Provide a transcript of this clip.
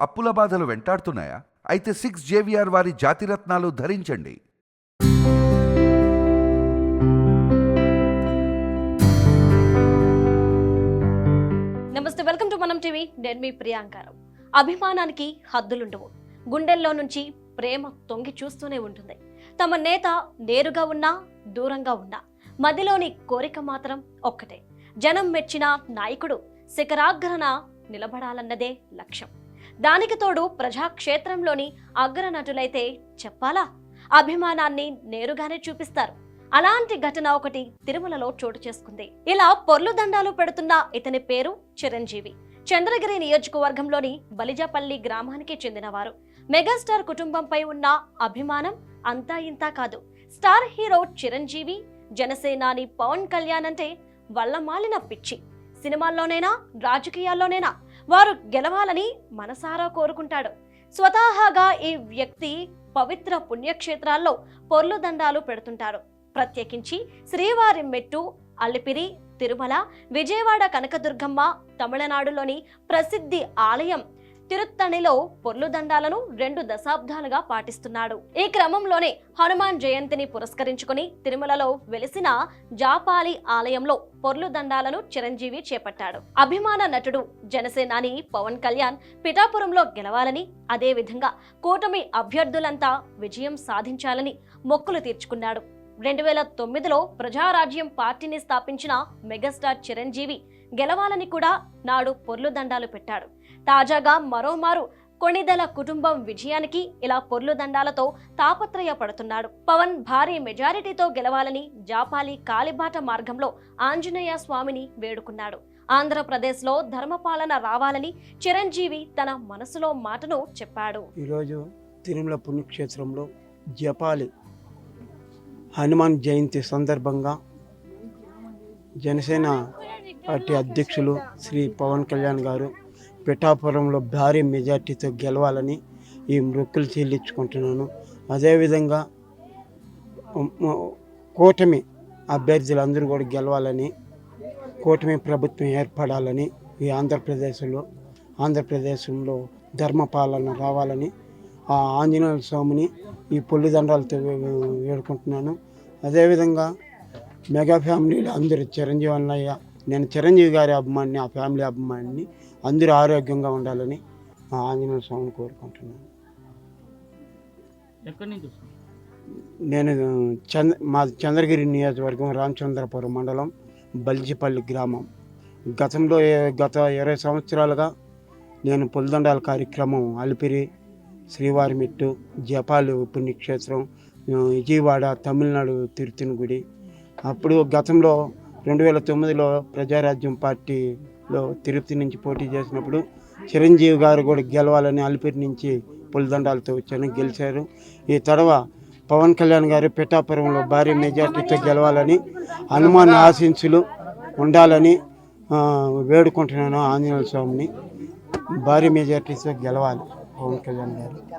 అప్పుల బాధలు వెంటాడుతున్నాయా? అయితే సిక్స్ జేవిఆర్ వారి జాతిరత్నాలు ధరించండి. నమస్తే వెల్కమ్ టు మనం టీవీ. నేను మీ ప్రియాంకారం అభిమానానికి హద్దులుండవు. గుండెల్లో నుంచి ప్రేమ తొంగి చూస్తూనే ఉంటుంది. తమ నేత నేరుగా ఉన్నా దూరంగా ఉన్నా మదిలోని కోరిక మాత్రం ఒక్కటే. జనం మెచ్చిన నాయకుడు శిఖరాగ్రహణ నిలబడాలన్నదే లక్ష్యం. దానికి తోడు ప్రజాక్షేత్రంలోని అగ్రనటులైతే చెప్పాలా? అభిమానాన్ని నేరుగానే చూపిస్తారు. అలాంటి ఘటన ఒకటి తిరుమలలో చోటు చేసుకుంది. ఇలా పొర్లు దండాలు పెడుతున్న ఇతని పేరు చిరంజీవి. చంద్రగిరి నియోజకవర్గంలోని బలిజపల్లి గ్రామానికి చెందినవారు. మెగాస్టార్ కుటుంబంపై ఉన్న అభిమానం అంతా ఇంతా కాదు. స్టార్ హీరో చిరంజీవి జనసేనాని పవన్ కళ్యాణ్ అంటే వల్లమాలిన పిచ్చి. సినిమాల్లోనైనా రాజకీయాల్లోనైనా వారు గెలవాలని మనసారా కోరుకుంటాడు. స్వతహాగా ఈ వ్యక్తి పవిత్ర పుణ్యక్షేత్రాల్లో పొర్లు దండాలు పెడుతుంటారు ప్రత్యేకించి శ్రీవారి మెట్టు అలిపిరి తిరుమల విజయవాడ కనకదుర్గమ్మ తమిళనాడులోని ప్రసిద్ధి ఆలయం తిరుత్తణిలో పొర్లు దండాలను రెండు దశాబ్దాలుగా పాటిస్తున్నాడు. ఈ క్రమంలోనే హనుమాన్ జయంతిని పురస్కరించుకుని తిరుమలలో వెలిసిన జాపాలి ఆలయంలో పొర్లు దండాలను చిరంజీవి చేపట్టాడు. అభిమాన నటుడు జనసేనాని పవన్ కళ్యాణ్ పిఠాపురంలో గెలవాలని అదేవిధంగా కూటమి అభ్యర్థులంతా విజయం సాధించాలని మొక్కులు తీర్చుకున్నాడు. రెండు వేల తొమ్మిదిలో ప్రజారాజ్యం పార్టీని స్థాపించిన మెగాస్టార్ చిరంజీవి గెలవాలని కూడా నాడు పొర్లు దండాలు పెట్టాడు. తాజాగా మరోమారు కొణిదెల కుటుంబం విజయానికి ఇలా పొర్లు దండాలతో తాపత్రయపడుతున్నాడు. పవన్ భారీ మెజారిటీతో గెలవాలని జాపాలి కాలిబాట మార్గంలో ఆంజనేయ స్వామిని వేడుకున్నాడు. ఆంధ్రప్రదేశ్లో ధర్మపాలన రావాలని చిరంజీవి తన మనసులో మాటను చెప్పాడు. ఈరోజు తిరుమల పుణ్యక్షేత్రంలో జపాలి హనుమాన్ జయంతి సందర్భంగా జనసేన పార్టీ అధ్యక్షులు శ్రీ పవన్ కళ్యాణ్ గారు పిఠాపురంలో భారీ మెజార్టీతో గెలవాలని ఈ మృక్కులు చెల్లించుకుంటున్నాను. అదేవిధంగా కూటమి కూటమి అభ్యర్థులందరూ కూడా గెలవాలని కూటమి ప్రభుత్వం ఏర్పడాలని ఈ ఆంధ్రప్రదేశ్లో ఆంధ్రప్రదేశంలో ధర్మపాలన రావాలని ఆ ఆంజనేయ స్వామిని ఈ పొల్లి దండాలతో వేడుకుంటున్నాను. అదేవిధంగా మెగా ఫ్యామిలీలో అందరూ చిరంజీవి అన్నయ్య నేను చిరంజీవి గారి అభిమాని ఆ ఫ్యామిలీ అభిమానిని అందరూ ఆరోగ్యంగా ఉండాలని ఆ ఆంజనేయ స్వామిని కోరుకుంటున్నాను. నేను చంద్ర మా చంద్రగిరి నియోజకవర్గం రామచంద్రపురం మండలం బల్జిపల్లి గ్రామం. గతంలో గత ఇరవై సంవత్సరాలుగా నేను పులిదండాల కార్యక్రమం అలిపిరి శ్రీవారిమెట్టు జపాలు పుణ్యక్షేత్రం విజయవాడ తమిళనాడు తిరుతిని గుడి అప్పుడు గతంలో రెండు వేల తొమ్మిదిలో ప్రజారాజ్యం పార్టీలో తిరుపతి నుంచి పోటీ చేసినప్పుడు చిరంజీవి గారు కూడా గెలవాలని అలిపిరి నుంచి పులిదండాలతో వచ్చాను గెలిచారు. ఈ తడవ పవన్ కళ్యాణ్ గారు పిఠాపురంలో భారీ మెజార్టీతో గెలవాలని హనుమాన్ ఆశీస్సులు ఉండాలని వేడుకుంటున్నాను ఆంజనేయ స్వామిని. భారీ మెజార్టీతో గెలవాలి. పవన్ కళ్యాణ్ గారు